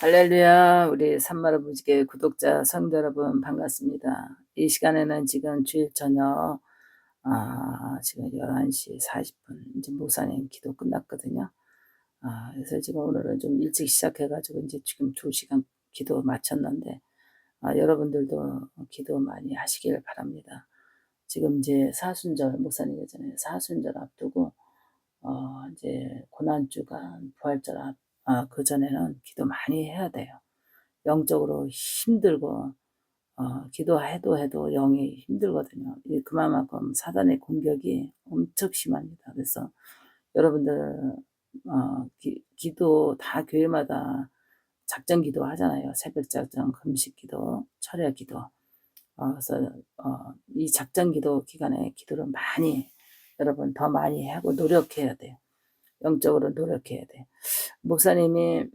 할렐루야, 우리 산마루 무지개 구독자 성도 여러분 반갑습니다. 이 시간에는 지금 주일 저녁, 아, 지금 11시 40분, 이제 목사님 기도 끝났거든요. 아, 그래서 지금 오늘은 좀 일찍 시작해가지고 이제 지금 2시간 기도 마쳤는데, 아, 여러분들도 기도 많이 하시길 바랍니다. 지금 이제 사순절, 목사님 예전에 사순절 앞두고, 어, 이제 고난주간, 부활절 앞, 아, 그 전에는 기도 많이 해야 돼요. 영적으로 힘들고, 어, 기도해도 해도 영이 힘들거든요. 이 그만큼 사단의 공격이 엄청 심합니다. 그래서 여러분들, 어, 기, 기도 다 교회마다 작전 기도 하잖아요. 새벽 작전, 금식 기도, 철야 기도. 어, 그래서, 어, 이 작전 기도 기간에 기도를 많이, 여러분 더 많이 하고 노력해야 돼요. 영적으로 노력해야 돼. 목사님이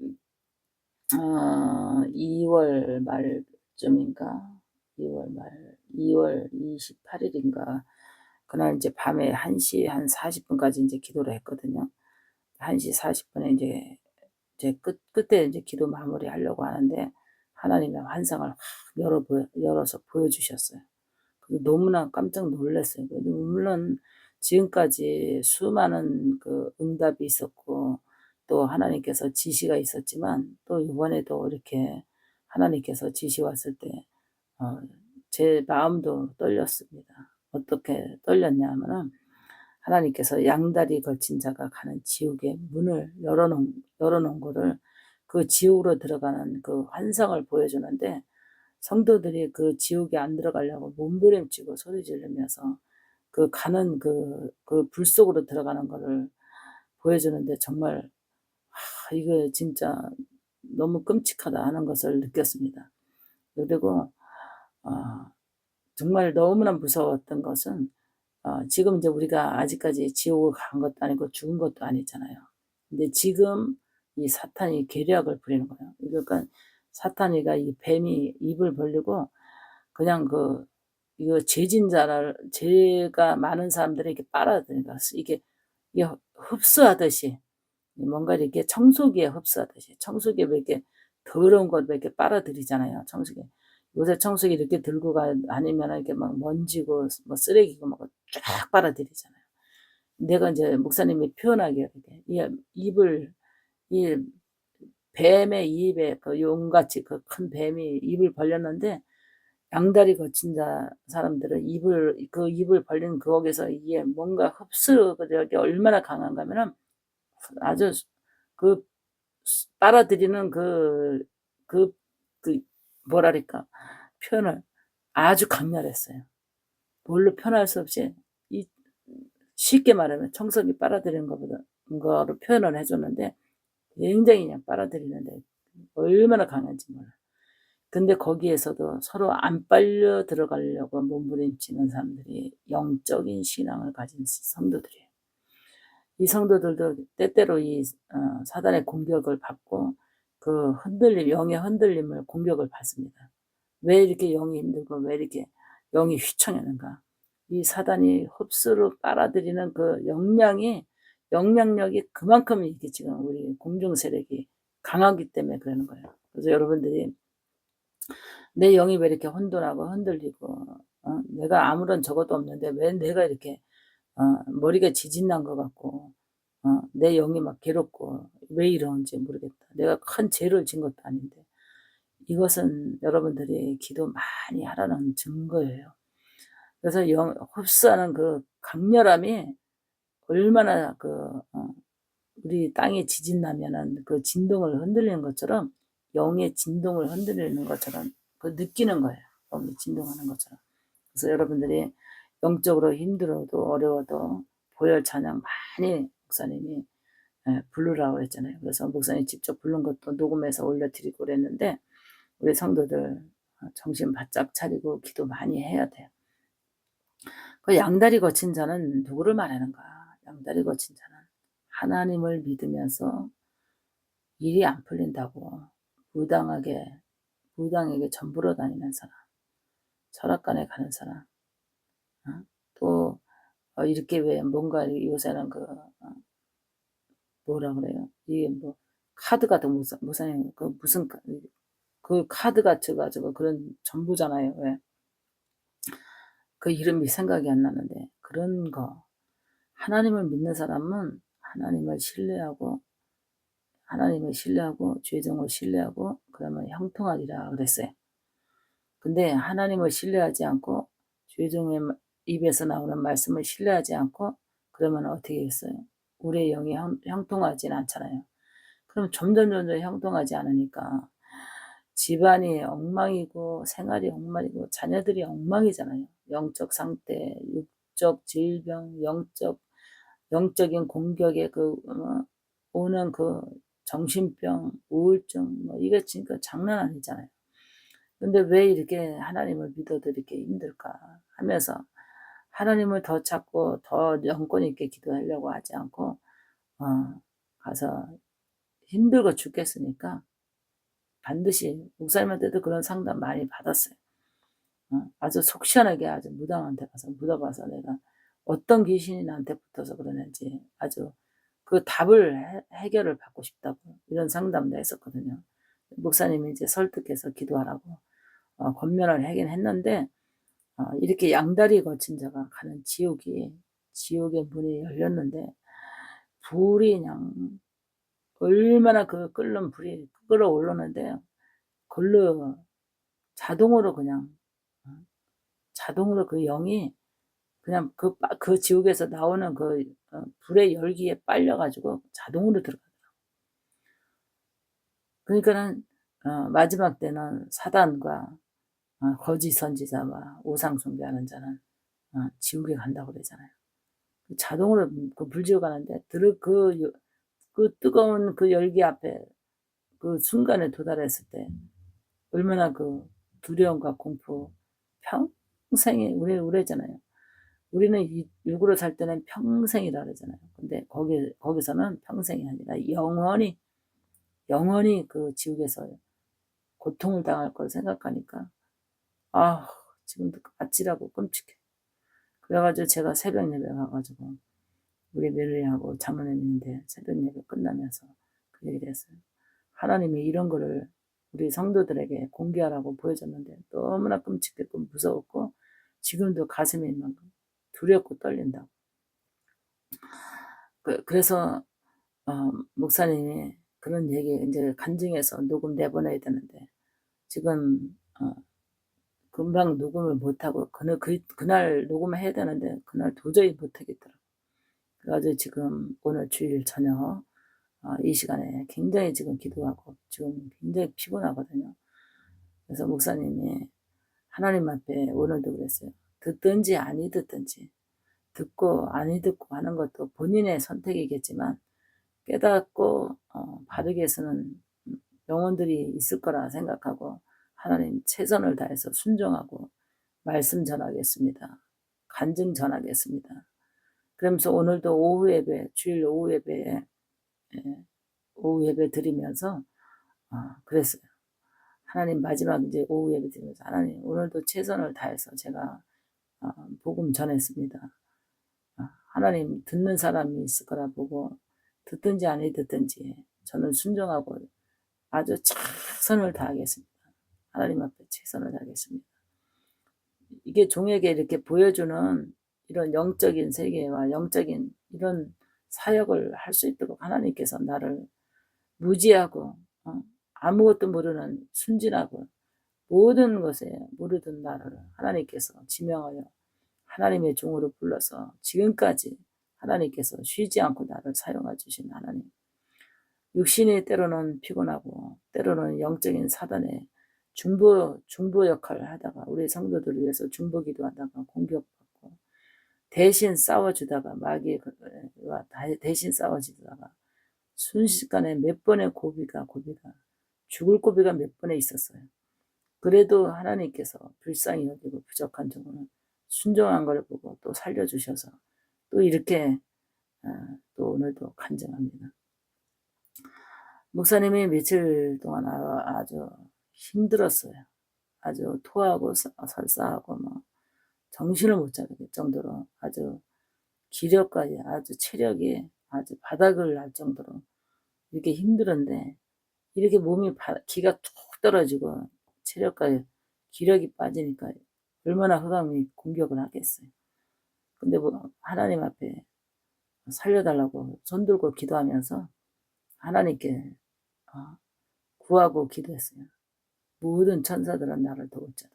어, 2월 말쯤인가 2월 말 2월 28일인가 그날 이제 밤에 1시 한 40분까지 이제 기도를 했거든요. 1시 40분에 이제 제 끝, 끝에 이제 기도 마무리 하려고 하는데 하나님의 환상을 확 열어 열어서 보여주셨어요. 너무나 깜짝 놀랐어요. 물론 지금까지 수많은 그 응답이 있었고 또 하나님께서 지시가 있었지만 또 이번에도 이렇게 하나님께서 지시 왔을 때, 어, 제 마음도 떨렸습니다. 어떻게 떨렸냐 하면은 하나님께서 양다리 걸친 자가 가는 지옥의 문을 열어놓은, 열어놓은 거를 그 지옥으로 들어가는 그 환상을 보여주는데 성도들이 그 지옥에 안 들어가려고 몸부림치고 소리 지르면서 그 가는 그, 그 불 속으로 들어가는 거를 보여주는데 정말, 아, 이거 진짜 너무 끔찍하다 하는 것을 느꼈습니다. 그리고, 어, 정말 너무나 무서웠던 것은, 어, 지금 이제 우리가 아직까지 지옥을 간 것도 아니고 죽은 것도 아니잖아요. 근데 지금 이 사탄이 계략을 부리는 거예요. 그러니까 사탄이가 이 뱀이 입을 벌리고 그냥 그 이거 죄진자를 죄가 많은 사람들이 이렇게 빨아들이니까 이게 이게 흡수하듯이 뭔가 이렇게 청소기에 흡수하듯이 청소기에 왜 이렇게 더러운 걸 이렇게 빨아들이잖아요. 청소기 요새 청소기 이렇게 들고 가 아니면 이렇게 막 먼지고 뭐 쓰레기고 막쫙 빨아들이잖아요. 내가 이제 목사님이 표현하기에 이렇게 이 입을 이 뱀의 입에 그 용같이 그 큰 뱀이 입을 벌렸는데 양다리 거친 자 사람들은 입을 그 입을 벌린 거기서 이게 뭔가 흡수력이 얼마나 강한가 하면은 아주 그 빨아들이는 그, 그, 그, 뭐랄까, 표현을 아주 강렬했어요. 뭘로 표현할 수 없이, 이, 쉽게 말하면 청소기 빨아들이는 것보다, 거로 표현을 해줬는데, 굉장히 그냥 빨아들이는데, 얼마나 강한지 몰라. 근데 거기에서도 서로 안 빨려 들어가려고 몸부림치는 사람들이 영적인 신앙을 가진 성도들이에요. 이 성도들도 때때로 이 어, 사단의 공격을 받고 그 흔들림, 영의 흔들림을 공격을 받습니다. 왜 이렇게 영이 힘들고 왜 이렇게 영이 휘청하는가? 이 사단이 흡수로 빨아들이는 그 역량이 영향력이 그만큼 이게 지금 우리 공중 세력이 강하기 때문에 그러는 거예요. 그래서 여러분들이 내 영이 왜 이렇게 혼돈하고 흔들리고 어? 내가 아무런 적어도 없는데 왜 내가 이렇게 어, 머리가 지진난 것 같고 어, 내 영이 막 괴롭고 왜 이러는지 모르겠다. 내가 큰 죄를 진 것도 아닌데 이것은 여러분들이 기도 많이 하라는 증거예요. 그래서 영, 흡수하는 그 강렬함이 얼마나 그 어, 우리 땅에 지진 나면은 그 진동을 흔들리는 것처럼 영의 진동을 흔들리는 것처럼 그 느끼는 거예요. 영이 진동하는 것처럼. 그래서 여러분들이 영적으로 힘들어도 어려워도 보혈 찬양 많이 목사님이 예, 부르라고 했잖아요. 그래서 목사님 직접 부른 것도 녹음해서 올려드리고 그랬는데 우리 성도들 정신 바짝 차리고 기도 많이 해야 돼요. 그 양다리 거친 자는 누구를 말하는가? 양다리 거친 자는 하나님을 믿으면서 일이 안 풀린다고 무당하게, 무당에게 전부로 다니는 사람, 철학관에 가는 사람, 어? 또, 어, 이렇게 왜 뭔가 요새는 그, 어, 뭐라 그래요? 이게 뭐, 카드가 더 무사, 무사해요. 그 무슨 카- 그 카드가 저가지고 그런 전부잖아요. 왜? 그 이름이 생각이 안 나는데 그런 거 하나님을 믿는 사람은 하나님을 신뢰하고 하나님을 신뢰하고 죄정을 신뢰하고 그러면 형통하리라 그랬어요. 근데 하나님을 신뢰하지 않고 죄정의 입에서 나오는 말씀을 신뢰하지 않고 그러면 어떻게 했어요? 우리의 영이 형, 형통하지는 않잖아요. 그럼 점점 점점 형통하지 않으니까 집안이 엉망이고 생활이 엉망이고 자녀들이 엉망이잖아요. 영적 상태, 육적 질병, 영적 영적인 공격에 그 어, 오는 그 정신병, 우울증 뭐 이게 진짜 장난 아니잖아요. 근데 왜 이렇게 하나님을 믿어도 이렇게 힘들까 하면서 하나님을 더 찾고 더 영권 있게 기도하려고 하지 않고 어, 가서 힘들고 죽겠으니까 반드시 목사님한테도 그런 상담 많이 받았어요. 어, 아주 속 시원하게 아주 무당한테 가서 묻어봐서 내가 어떤 귀신이 나한테 붙어서 그러는지 아주 그 답을 해, 해결을 받고 싶다고 이런 상담도 했었거든요. 목사님이 이제 설득해서 기도하라고 어, 권면을 하긴 했는데 어, 이렇게 양다리 거친 자가 가는 지옥이 지옥의 문이 열렸는데 불이 그냥 얼마나 그 끓는 불이 끓어올르는데 걸로 자동으로 그냥 어, 자동으로 그 영이 그냥 그, 빠- 그 지옥에서 나오는 그 어, 불의 열기에 빨려가지고 자동으로 들어가더라고. 그러니까는 어, 마지막 때는 사단과 어, 거짓 선지자와 우상 숭배하는 자는 어, 지옥에 간다고 그러잖아요. 그 자동으로 그 불지옥 가는데 들, 그, 여- 그 뜨거운 그 열기 앞에 그 순간에 도달했을 때 얼마나 그 두려움과 공포 평생이 우리 우래잖아요. 우리는 이 육으로 살 때는 평생이라 그러잖아요. 근데 거기 거기서는 평생이 아니라 영원히 영원히 그 지옥에서 고통을 당할 걸 생각하니까 아 지금도 아찔하고 끔찍해. 그래가지고 제가 새벽 예배 가가지고 우리 며느리하고 장모님 있는데 새벽 예배 끝나면서 그 얘기를 했어요. 하나님이 이런 거를 우리 성도들에게 공개하라고 보여줬는데 너무나 끔찍했고 무서웠고 지금도 가슴이 막 두렵고 떨린다고. 그, 그래서 어, 목사님이 그런 얘기 이제 간증해서 녹음 내보내야 되는데 지금 어, 금방 녹음을 못하고 그날, 그, 그날 녹음을 해야 되는데 그날 도저히 못하겠더라고. 그래가지고 지금 오늘 주일 저녁 어, 이 시간에 굉장히 지금 기도하고 지금 굉장히 피곤하거든요. 그래서 목사님이 하나님 앞에 오늘도 그랬어요. 듣든지 아니 듣든지 듣고 아니 듣고 하는 것도 본인의 선택이겠지만 깨닫고 어, 바르게 쓰는 영혼들이 있을 거라 생각하고 하나님 최선을 다해서 순종하고 말씀 전하겠습니다. 간증 전하겠습니다. 그러면서 오늘도 오후 예배, 주일 오후 예배에 예, 오후 예배 드리면서 어, 그랬어요. 하나님 마지막 이제 오후 예배 드리면서 하나님 오늘도 최선을 다해서 제가 어, 복음 전했습니다. 어, 하나님 듣는 사람이 있을 거라 보고 듣든지 아니 듣든지 저는 순종하고 아주 최선을 다하겠습니다. 하나님 앞에 최선을 다하겠습니다. 이게 종에게 이렇게 보여주는 이런 영적인 세계와 영적인 이런 사역을 할 수 있도록 하나님께서 나를 무지하고 어, 아무것도 모르는 순진하고 모든 것에 모르던 나를 하나님께서 지명하여 하나님의 종으로 불러서 지금까지 하나님께서 쉬지 않고 나를 사용해 주신 하나님. 육신이 때로는 피곤하고 때로는 영적인 사단의 중보 중보 역할을 하다가 우리 성도들을 위해서 중보 기도하다가 공격받고 대신 싸워주다가 마귀와 대신 싸워주다가 순식간에 몇 번의 고비가 고비가 죽을 고비가 몇 번에 있었어요. 그래도 하나님께서 불쌍히 여기고 부족한 종은 순종한 걸 보고 또 살려주셔서 또 이렇게 아, 또 오늘도 간증합니다. 목사님이 며칠 동안 아- 아주 힘들었어요. 아주 토하고 사- 설사하고 뭐 정신을 못 차릴 정도로 아주 기력까지 아주 체력이 아주 바닥을 날 정도로 이렇게 힘들은데 이렇게 몸이 바, 기가 툭 떨어지고 체력과 기력이 빠지니까 얼마나 흑암이 공격을 하겠어요. 근데 뭐 하나님 앞에 살려달라고 손 들고 기도하면서 하나님께 어, 구하고 기도했어요. 모든 천사들은 나를 도울자다.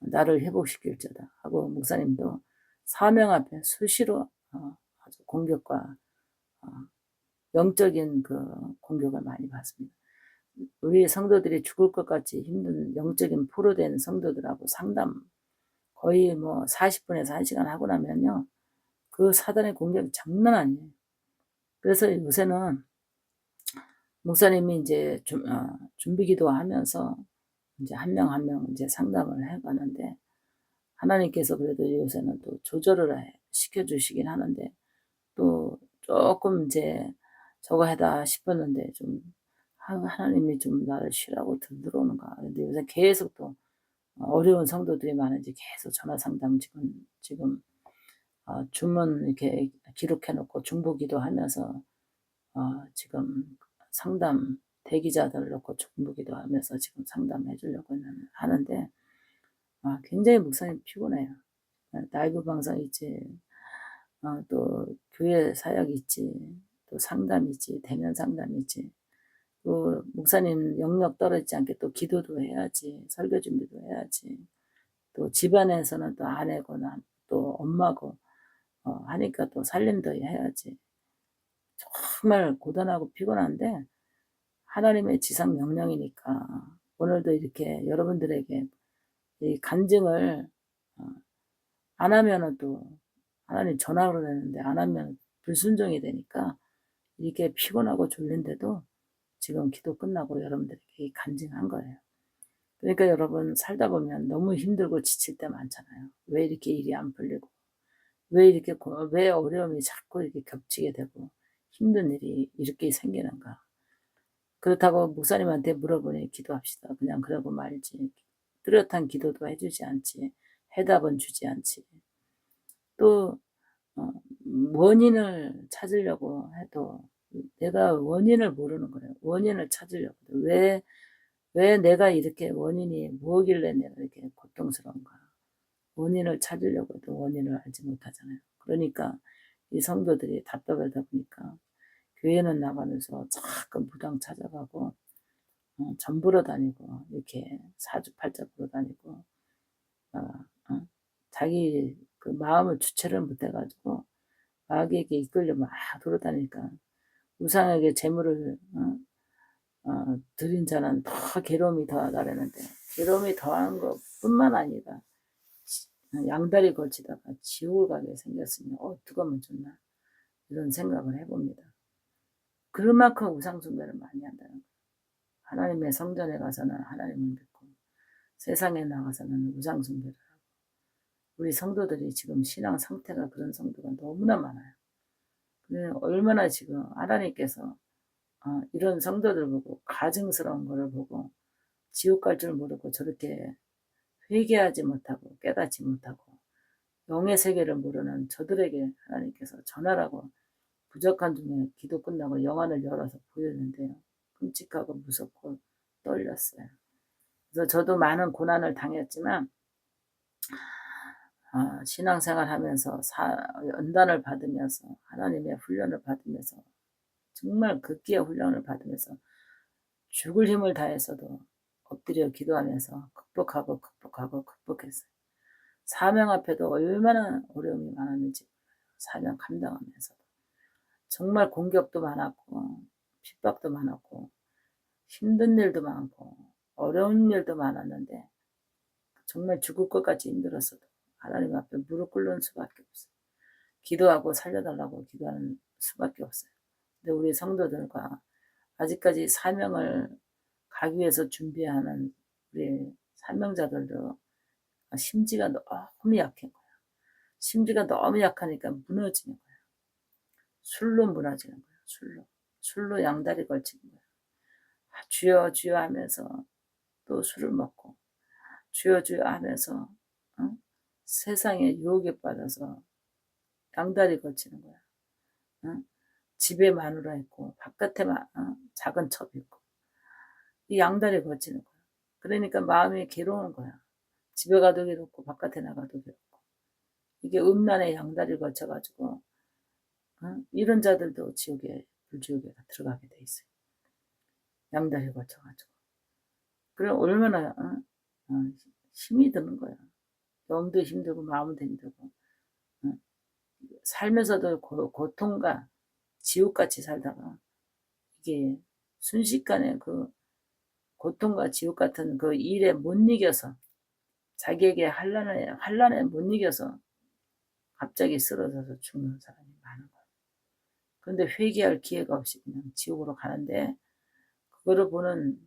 나를 회복시킬자다. 하고 목사님도 사명 앞에 수시로 어, 아주 공격과 어, 영적인 그 공격을 많이 받습니다. 우리 성도들이 죽을 것 같이 힘든 영적인 포로된 성도들하고 상담 거의 뭐 40분에서 1시간 하고 나면요. 그 사단의 공격이 장난 아니에요. 그래서 요새는 목사님이 이제 좀, 어, 준비 기도 하면서 이제 한 명 한명 이제 상담을 해 가는데 하나님께서 그래도 요새는 또 조절을 시켜주시긴 하는데 또 조금 이제 저거 해다 싶었는데 좀 하나님이 좀 나를 쉬라고 들어오는가. 근데 요새 계속 또 어려운 성도들이 많은지 계속 전화 상담 지금 지금 어, 주문 이렇게 기록해 놓고 중보기도 하면서 어, 지금 상담 대기자들 놓고 중보기도 하면서 지금 상담해 주려고 하는데 아, 굉장히 목사님 피곤해요. 라이브 방송 있지, 어, 또 교회 사역 있지, 또 상담 있지, 대면 상담 있지. 또 목사님 영역 떨어지지 않게 또 기도도 해야지, 설교 준비도 해야지. 또 집안에서는 또 아내고 나또 엄마고 어, 하니까 또 살림도 해야지. 정말 고단하고 피곤한데 하나님의 지상 명령이니까 오늘도 이렇게 여러분들에게 이 간증을 어, 안 하면은 또 하나님 전화로 되는데 안 하면 불순종이 되니까 이렇게 피곤하고 졸린데도 지금 기도 끝나고 여러분들에게 간증한 거예요. 그러니까 여러분 살다 보면 너무 힘들고 지칠 때 많잖아요. 왜 이렇게 일이 안 풀리고 왜 이렇게 왜 어려움이 자꾸 이렇게 겹치게 되고 힘든 일이 이렇게 생기는가? 그렇다고 목사님한테 물어보니 기도합시다. 그냥 그러고 말지. 뚜렷한 기도도 해주지 않지. 해답은 주지 않지. 또 어, 원인을 찾으려고 해도 내가 원인을 모르는 거예요. 원인을 찾으려고. 왜, 왜 내가 이렇게 원인이 뭐길래 내가 이렇게 고통스러운가. 원인을 찾으려고 해도 원인을 알지 못하잖아요. 그러니까 이 성도들이 답답하다 보니까 교회는 나가면서 자꾸 무당 찾아가고 어, 전부러 다니고 이렇게 사주팔자 보러 다니고 어, 어, 자기 그 마음을 주체를 못해가지고 마귀에게 이끌려 막 돌아다니까 우상에게 재물을 어, 어, 드린 자는 더 괴로움이 더하다라는데 괴로움이 더한 것뿐만 아니라 양다리 걸치다가 지옥을 가게 생겼으니 어떻게 하면 좋나 이런 생각을 해봅니다. 그만큼 우상숭배를 많이 한다는 거예요. 하나님의 성전에 가서는 하나님을 믿고 세상에 나가서는 우상숭배를 하고 우리 성도들이 지금 신앙 상태가 그런 성도가 너무나 많아요. 얼마나 지금 하나님께서 어, 이런 성도들 보고 가증스러운 것을 보고 지옥 갈 줄 모르고 저렇게 회개하지 못하고 깨닫지 못하고 영의 세계를 모르는 저들에게 하나님께서 전하라고 부족한 중에 기도 끝나고 영안을 열어서 보였는데요. 끔찍하고 무섭고 떨렸어요. 그래서 저도 많은 고난을 당했지만 어, 신앙생활 하면서 사, 연단을 받으면서 하나님의 훈련을 받으면서 정말 극기의 훈련을 받으면서 죽을 힘을 다해서도 엎드려 기도하면서 극복하고 극복하고 극복했어요. 사명 앞에도 얼마나 어려움이 많았는지 사명 감당하면서도 정말 공격도 많았고 핍박도 많았고 힘든 일도 많고 어려운 일도 많았는데 정말 죽을 것까지 힘들었어도 하나님 앞에 무릎 꿇는 수밖에 없어요. 기도하고 살려달라고 기도하는 수밖에 없어요. 근데 우리 성도들과 아직까지 사명을 가기 위해서 준비하는 우리 사명자들도 심지가 너무 약한 거야. 심지가 너무 약하니까 무너지는 거야. 술로 무너지는 거야. 술로. 술로 양다리 걸치는 거야. 아, 주여 주여 하면서 또 술을 먹고 주여 주여 하면서 어? 세상에 유혹에 빠져서 양다리 걸치는 거야. 어? 집에 마누라 있고 바깥에 마, 어, 작은 첩 있고 이 양다리 거치는 거야. 그러니까 마음이 괴로운 거야. 집에 가도 괴롭고 바깥에 나가도 괴롭고 이게 음란의 양다리를 거쳐가지고 어? 이런 자들도 지옥에 불지옥에 들어가게 돼 있어요. 양다리 거쳐가지고 그래 얼마나 어? 어, 힘이 드는 거야. 영도 힘들고 마음도 힘들고 어? 살면서도 고, 고통과 지옥같이 살다가 이게 순식간에 그 고통과 지옥 같은 그 일에 못 이겨서 자기에게 환란에 환란에 못 이겨서 갑자기 쓰러져서 죽는 사람이 많은 거예요. 그런데 회개할 기회가 없이 그냥 지옥으로 가는데 그거를 보는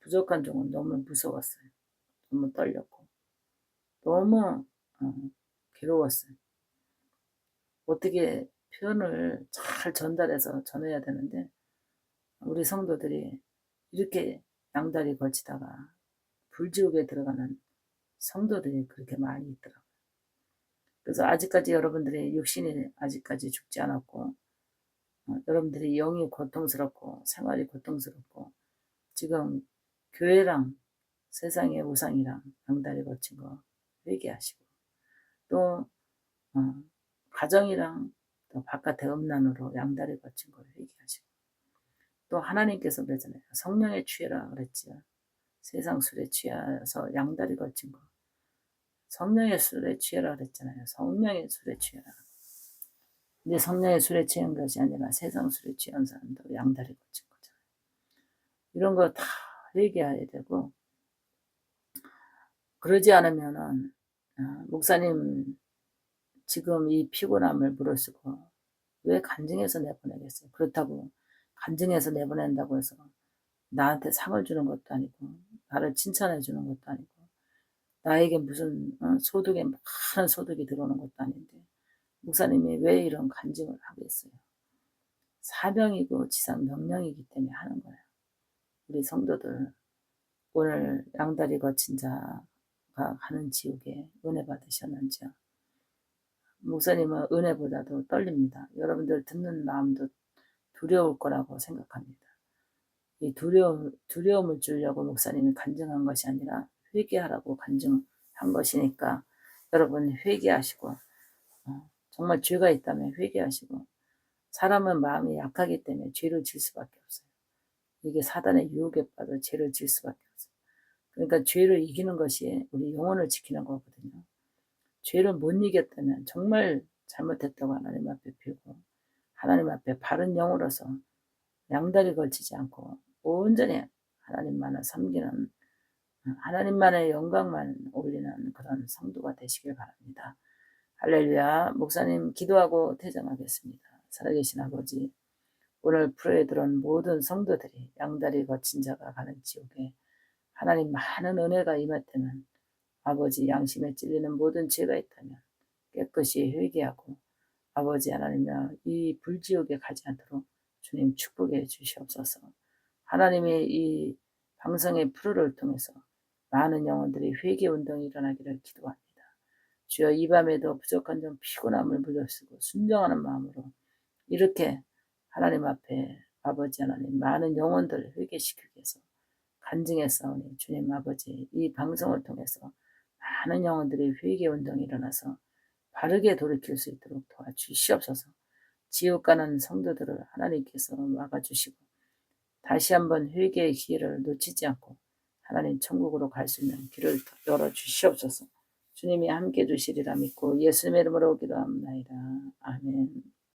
부족한 종은 너무 무서웠어요. 너무 떨렸고 너무 어, 괴로웠어요. 어떻게 표현을 잘 전달해서 전해야 되는데 우리 성도들이 이렇게 양다리 걸치다가 불지옥에 들어가는 성도들이 그렇게 많이 있더라고요. 그래서 아직까지 여러분들의 육신이 아직까지 죽지 않았고 어, 여러분들이 영이 고통스럽고 생활이 고통스럽고 지금 교회랑 세상의 우상이랑 양다리 걸친 거 회개하시고 또 어, 가정이랑 또 바깥의 음란으로 양다리 걸친 걸 회개하시고 또 하나님께서 그러잖아요. 성령에 취해라 그랬지요. 세상 술에 취해서 양다리 걸친 거. 성령의 술에 취해라 그랬잖아요. 성령의 술에 취해라. 근데 성령의 술에 취한 것이 아니라 세상 술에 취한 사람도 양다리 걸친 거잖아요. 이런 거 다 회개해야 되고 그러지 않으면은 어, 목사님 지금 이 피곤함을 물어쓰고 왜 간증해서 내보내겠어요? 그렇다고 간증해서 내보낸다고 해서 나한테 상을 주는 것도 아니고 나를 칭찬해 주는 것도 아니고 나에게 무슨 어, 소득에 많은 소득이 들어오는 것도 아닌데 목사님이 왜 이런 간증을 하겠어요? 사명이고 지상 명령이기 때문에 하는 거예요. 우리 성도들 오늘 양다리 거친 자 가 가는 지옥에 은혜 받으셨는지요? 목사님은 은혜보다도 떨립니다. 여러분들 듣는 마음도 두려울 거라고 생각합니다. 이 두려움, 두려움을 주려고 목사님이 간증한 것이 아니라 회개하라고 간증한 것이니까 여러분 회개하시고 어, 정말 죄가 있다면 회개하시고 사람은 마음이 약하기 때문에 죄를 질 수밖에 없어요. 이게 사단의 유혹에 빠져 죄를 질 수밖에 없어요. 그러니까 죄를 이기는 것이 우리 영혼을 지키는 거거든요. 죄를 못 이겼다면 정말 잘못했다고 하나님 앞에 빌고 하나님 앞에 바른 영으로서 양다리 걸치지 않고 온전히 하나님만을 섬기는 하나님만의 영광만 올리는 그런 성도가 되시길 바랍니다. 할렐루야. 목사님 기도하고 퇴장하겠습니다. 살아계신 아버지, 오늘 프로에 들어온 모든 성도들이 양다리 거친 자가 가는 지옥에 하나님 많은 은혜가 임했다면 아버지 양심에 찔리는 모든 죄가 있다면 깨끗이 회개하고 아버지 하나님이여 이 불지옥에 가지 않도록 주님 축복해 주시옵소서. 하나님의 이 방송의 프로를 통해서 많은 영혼들이 회개 운동이 일어나기를 기도합니다. 주여 이 밤에도 부족한 점 피곤함을 물려쓰고 순정하는 마음으로 이렇게 하나님 앞에 아버지 하나님 많은 영혼들을 회개시키기 위해서 간증했사오니 주님 아버지 이 방송을 통해서 많은 영혼들이 회개 운동이 일어나서 바르게 돌이킬 수 있도록 도와주시옵소서. 지옥 가는 성도들을 하나님께서 막아주시고 다시 한번 회개의 기회를 놓치지 않고 하나님 천국으로 갈 수 있는 길을 열어 주시옵소서. 주님이 함께 주시리라 믿고 예수님의 이름으로 기도합니다. 아멘.